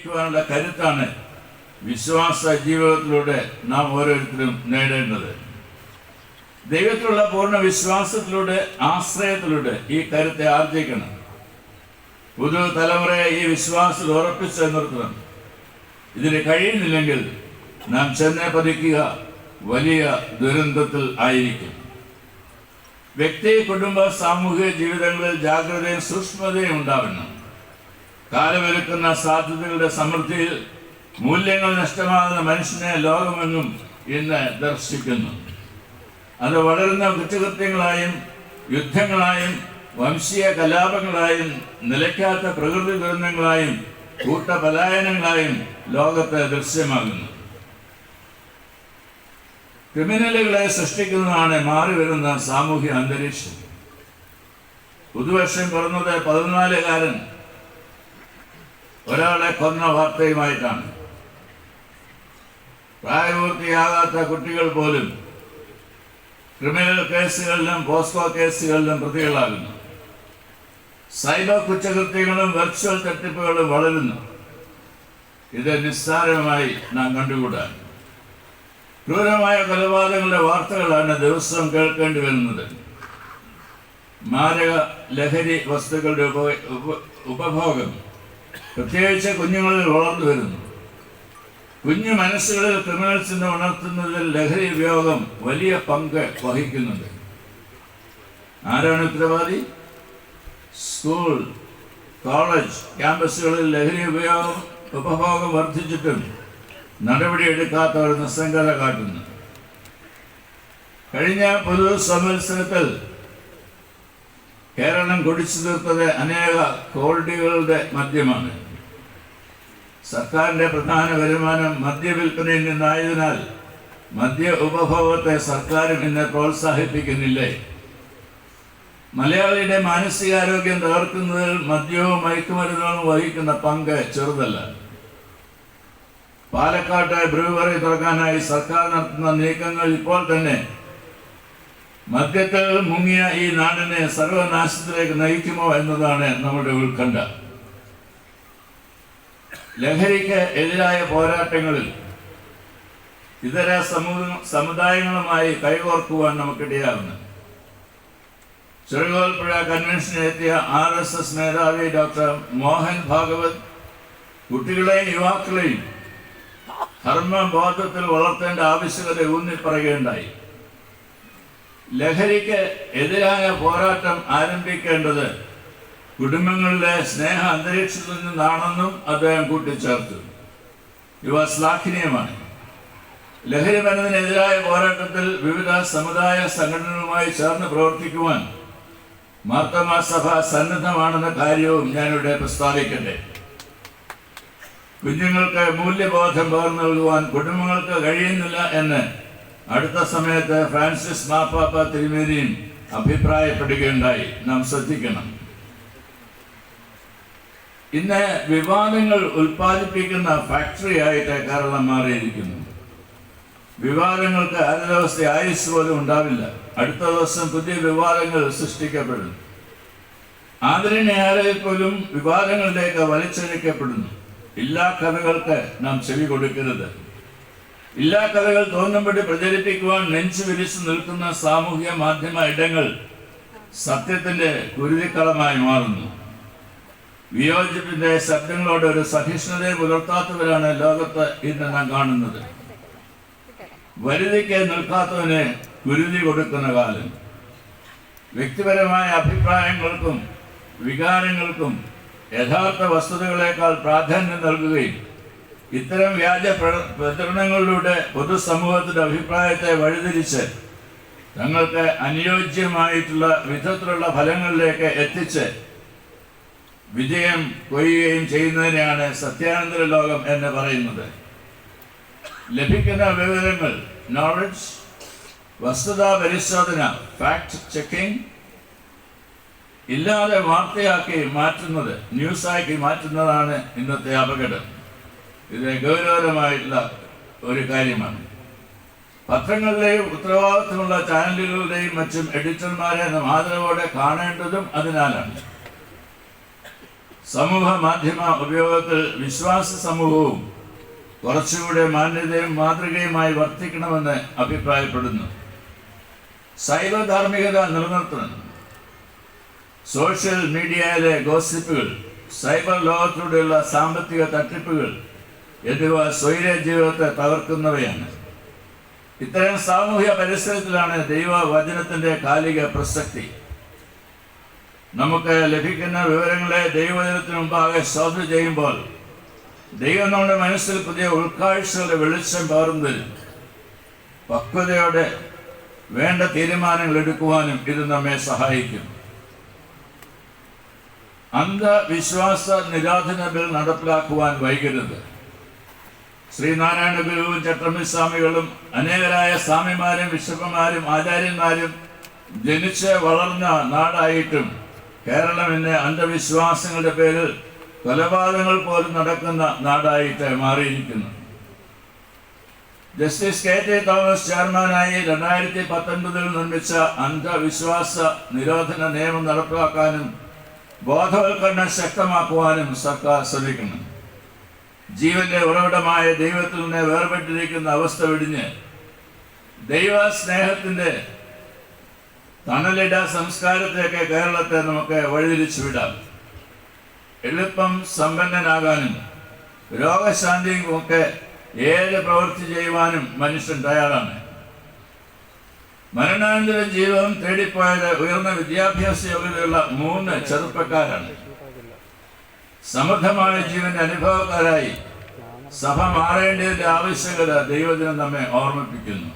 അതിജീവിക്കുവാനുള്ള കരുത്താണ് വിശ്വാസ ജീവിതത്തിലൂടെ നാം ഓരോരുത്തരും നേടേണ്ടത്. ദൈവത്തിലുള്ള പൂർണ വിശ്വാസത്തിലൂടെ ആശ്രയത്തിലൂടെ ഈ കരുത്തെ ആർജിക്കണം പുതു തലമുറയെ ഈ വിശ്വാസത്തിൽ ഉറപ്പിച്ച് നിർത്തണം. ഇതിന് കഴിയുന്നില്ലെങ്കിൽ നാം ചെന്നെ പതിക്കുക വലിയ ദുരന്തത്തിൽ ആയിരിക്കും. വ്യക്തി കുടുംബ സാമൂഹിക ജീവിതങ്ങളിൽ ജാഗ്രതയും സൂക്ഷ്മതയും ഉണ്ടാവണം. കാലമെടുക്കുന്ന സാധ്യതകളുടെ സമൃദ്ധിയിൽ മൂല്യങ്ങൾ നഷ്ടമാകുന്ന മനുഷ്യനെ ലോകമെന്നും ഇന്ന് ദർശിക്കുന്നു. അത് വളരുന്ന കുറ്റകൃത്യങ്ങളായും യുദ്ധങ്ങളായും വംശീയ കലാപങ്ങളായും നിലയ്ക്കാത്ത പ്രകൃതി ദുരന്തങ്ങളായും കൂട്ടപലായനങ്ങളായും ലോകത്ത് ദൃശ്യമാകുന്നു. ക്രിമിനലുകളെ സൃഷ്ടിക്കുന്നതാണ് മാറി വരുന്ന സാമൂഹ്യ അന്തരീക്ഷം. പുതുവർഷം പിറന്നത് പതിനാലുകാരൻ ഒരാളെ കൊന്ന വാർത്തയുമായിട്ടാണ്. പ്രായപൂർത്തിയാകാത്ത കുട്ടികൾ പോലും ക്രിമിനൽ കേസുകളിലും പോസ്കോ കേസുകളിലും പ്രതികളാകുന്നു. സൈബർ കുറ്റകൃത്യങ്ങളും വെർച്വൽ തട്ടിപ്പുകളും വളരുന്നു. ഇത് നിസ്സാരമായി നാം കണ്ടുകൂടാ ക്രൂരമായ കൊലപാതകങ്ങളുടെ വാർത്തകളാണ് ദിവസം കേൾക്കേണ്ടി വരുന്നത്. മാരക ലഹരി വസ്തുക്കളുടെ ഉപ ഉപ- ഉപഭോഗം പ്രത്യേകിച്ച് കുഞ്ഞുങ്ങളിൽ വളർന്നു വരുന്നു. കുഞ്ഞു മനസ്സുകളിൽ ക്രിമിനൽസിനെ ഉണർത്തുന്നതിൽ ലഹരി ഉപയോഗം വലിയ പങ്ക് വഹിക്കുന്നുണ്ട്. ആരാണ് ഉത്തരവാദി? സ്കൂൾ കോളേജ് ക്യാമ്പസുകളിൽ ലഹരി ഉപയോഗം ഉപഭോഗം വർദ്ധിച്ചിട്ടും നടപടിയെടുക്കാത്തവർ നിസ്സംഗത കാട്ടുന്നു. കഴിഞ്ഞ പൊതു സംവത്സരത്തിൽ കേരളം കുടിച്ചു തീർത്തത് അനേക കോളിറ്റികളുടെ മദ്യമാണ് സർക്കാരിന്റെ പ്രധാന വരുമാനം മദ്യവിൽപ്പനയിൽ നിന്നായതിനാൽ മദ്യ ഉപഭോഗത്തെ സർക്കാരും ഇന്ന് പ്രോത്സാഹിപ്പിക്കുന്നില്ലേ? മലയാളിയുടെ മാനസികാരോഗ്യം തകർക്കുന്നതിൽ മദ്യവും മയക്കുമരുന്നുകളും വഹിക്കുന്ന പങ്ക് ചെറുതല്ല. പാലക്കാട്ട് ബ്രൂവറി തുറക്കാനായി സർക്കാർ നടത്തുന്ന നീക്കങ്ങൾ ഇപ്പോൾ തന്നെ മദ്യത്തിൽ മുങ്ങിയ ഈ നാടിനെ സർവനാശത്തിലേക്ക് നയിക്കുമോ എന്നതാണ് നമ്മുടെ ഉത്കണ്ഠ. ലഹരിക്ക് എതിരായ പോരാട്ടങ്ങളിൽ ഇതര സമൂഹ സമുദായങ്ങളുമായി കൈകോർക്കുവാൻ നമുക്കിടയാകുന്നത് ചെറുകോൽപ്പുഴ കൺവെൻഷനിലെത്തിയ ആർ എസ് എസ് മേധാവി ഡോക്ടർ മോഹൻ ഭാഗവത് കുട്ടികളെയും യുവാക്കളെയും ധർമ്മബോധത്തിൽ വളർത്തേണ്ട ആവശ്യകത ഊന്നി പറയുകയുണ്ടായി ലഹരിക്ക് എതിരായ പോരാട്ടം ആരംഭിക്കേണ്ടത് കുടുംബങ്ങളിലെ സ്നേഹ അന്തരീക്ഷത്തിൽ നിന്നാണെന്നും അദ്ദേഹം കൂട്ടിച്ചേർത്തു. ഇവ ശ്ലാഘനീയമാണ് ലഹരി മരുന്നിനെതിരായ പോരാട്ടത്തിൽ വിവിധ സമുദായ സംഘടനകളുമായി ചേർന്ന് പ്രവർത്തിക്കുവാൻ മാർത്തമാ സഭ സന്നദ്ധമാണെന്ന കാര്യവും ഞാനിവിടെ പ്രസ്താവിക്കട്ടെ. കുഞ്ഞുങ്ങൾക്ക് മൂല്യബോധം പകർന്നു നൽകുവാൻ കുടുംബങ്ങൾക്ക് കഴിയുന്നില്ല എന്ന് അടുത്ത സമയത്ത് ഫ്രാൻസിസ് മാപ്പാപ്പ തിരുമേനിയും അഭിപ്രായപ്പെടുകയുണ്ടായി. നാം ശ്രദ്ധിക്കണം. ഇന്ന് വിവാദങ്ങൾ ഉൽപ്പാദിപ്പിക്കുന്ന ഫാക്ടറി ആയിട്ട് കേരളം മാറിയിരിക്കുന്നു. വിവാദങ്ങൾക്ക് അര ദിവസത്തെ ആയുസ് പോലും ഉണ്ടാവില്ല. അടുത്ത ദിവസം പുതിയ വിവാദങ്ങൾ സൃഷ്ടിക്കപ്പെടുന്നു. ആദരണീയാലയിൽ പോലും വിവാദങ്ങളിലേക്ക് വലിച്ചഴിക്കപ്പെടുന്നു എല്ലാ കഥകൾക്ക് നാം ചെവി കൊടുക്കരുത്. എല്ലാ കഥകൾ തോന്നുമ്പടി പ്രചരിപ്പിക്കുവാൻ നെഞ്ചു വിരിച്ചു നിൽക്കുന്ന സാമൂഹ്യ മാധ്യമ ഇടങ്ങൾ സത്യത്തിന്റെ കുരുതിക്കളമായി മാറുന്നു. വിയോജിപ്പിന്റെ ശബ്ദങ്ങളോട് ഒരു സഹിഷ്ണുതയെ പുലർത്താത്തവരാണ് ലോകത്ത് ഇന്ന് നാം കാണുന്നത്. വരുതിക്ക് നിൽക്കാത്തവന് കുരുതി കൊടുക്കുന്ന കാലം. വ്യക്തിപരമായ അഭിപ്രായങ്ങൾക്കും വികാരങ്ങൾക്കും യഥാർത്ഥ വസ്തുതകളെക്കാൾ പ്രാധാന്യം നൽകുകയും ഇത്തരം വ്യാജ പ്ര- പ്രചരണങ്ങളിലൂടെ പൊതുസമൂഹത്തിന്റെ അഭിപ്രായത്തെ വഴിതിരിച്ച് തങ്ങൾക്ക് അനുയോജ്യമായിട്ടുള്ള വിധത്തിലുള്ള ഫലങ്ങളിലേക്ക് എത്തിച്ച് വിജയം കൊയ്യുകയും ചെയ്യുന്നതിനെയാണ് സത്യാനന്തര ലോകം എന്ന് പറയുന്നത്. ലഭിക്കുന്ന വിവരങ്ങൾ നോളജ് വസ്തുതാ പരിശോധന ഫാക്ട് ചെക്കിംഗ് ഇല്ലാതെ വാർത്തയാക്കി മാറ്റുന്നത് ന്യൂസാക്കി മാറ്റുന്നതാണ് ഇന്നത്തെ അപകടം. ഇത് ഗൗരവകരമായിട്ടുള്ള ഒരു കാര്യമാണ്. പത്രങ്ങളുടെയും ഉത്തരവാദിത്തമുള്ള ചാനലുകളുടെയും മറ്റും എഡിറ്റർമാരെ നാം കാണേണ്ടതും അതിനാലാണ്. സമൂഹ മാധ്യമ ഉപയോഗത്തിൽ വിശ്വാസ സമൂഹവും കുറച്ചുകൂടെ മാന്യതയും മാതൃകയുമായി വർത്തിക്കണമെന്ന് അഭിപ്രായപ്പെടുന്നു. സൈബർ ധാർമ്മികത നിലനിർത്തണം. സോഷ്യൽ മീഡിയയിലെ ഗോസിപ്പുകൾ സൈബർ ലോകത്തിലൂടെയുള്ള സാമ്പത്തിക തട്ടിപ്പുകൾ എന്നിവ സ്വൈര ജീവിതത്തെ തകർക്കുന്നവയാണ്. ഇത്തരം സാമൂഹ്യ പരിസരത്തിലാണ് ദൈവവചനത്തിന്റെ കാലിക പ്രസക്തി. നമുക്ക് ലഭിക്കുന്ന വിവരങ്ങളെ ദൈവദിനത്തിന് മുമ്പാകെ ശ്രദ്ധ ചെയ്യുമ്പോൾ ദൈവം നമ്മുടെ മനസ്സിൽ പുതിയ ഉൾക്കാഴ്ചകളുടെ വെളിച്ചം പകർന്നു തരും. പക്വതയോടെ വേണ്ട തീരുമാനങ്ങൾ എടുക്കുവാനും ഇത് നമ്മെ സഹായിക്കും. അന്ധവിശ്വാസ നിരാധന ബിൽ നടപ്പിലാക്കുവാൻ വൈകരുത്. ശ്രീനാരായണ ഗുരുവും ചട്ടമ്പി സ്വാമികളും അനേകരായ സ്വാമിമാരും ബിഷപ്പുമാരും ആചാര്യന്മാരും ജനിച്ച് വളർന്ന നാടായിട്ടും കേരളം ഇന്ന് അന്ധവിശ്വാസങ്ങളുടെ പേരിൽ കൊലപാതകങ്ങൾ പോലും നടക്കുന്ന നാടായിട്ട് മാറിയിരിക്കുന്നു. ജസ്റ്റിസ് കെ ടി തോമസ് ചെയർമാനായി രണ്ടായിരത്തി പത്തൊൻപതിൽ നിർമ്മിച്ച അന്ധവിശ്വാസ നിരോധന നിയമം നടപ്പാക്കാനും ബോധവൽക്കരണം ശക്തമാക്കുവാനും സർക്കാർ ശ്രമിക്കുന്നു. ജീവന്റെ ഉറവിടമായ ദൈവത്തിൽ നിന്ന് വേർപെട്ടിരിക്കുന്ന അവസ്ഥ വെടിഞ്ഞ് ദൈവ സ്നേഹത്തിന്റെ തണലിട സംസ്കാരത്തെയൊക്കെ കേരളത്തെ നമുക്ക് വഴിതിരിച്ചു വിടാം എളുപ്പം സമ്പന്നനാകാനും രോഗശാന്തിയും ഒക്കെ ഏത് പ്രവൃത്തി ചെയ്യുവാനും മനുഷ്യൻ തയ്യാറാണ്. മരണാനന്തര ജീവിതം തേടിപ്പോയത് ഉയർന്ന വിദ്യാഭ്യാസ യോഗ്യതയുള്ള മൂന്ന് ചെറുപ്പക്കാരാണ്. സമൃദ്ധമായ ജീവന്റെ അനുഭവക്കാരായി സഭ മാറേണ്ടതിന്റെ ആവശ്യകത ദൈവദിനം നമ്മെ ഓർമ്മിപ്പിക്കുന്നു.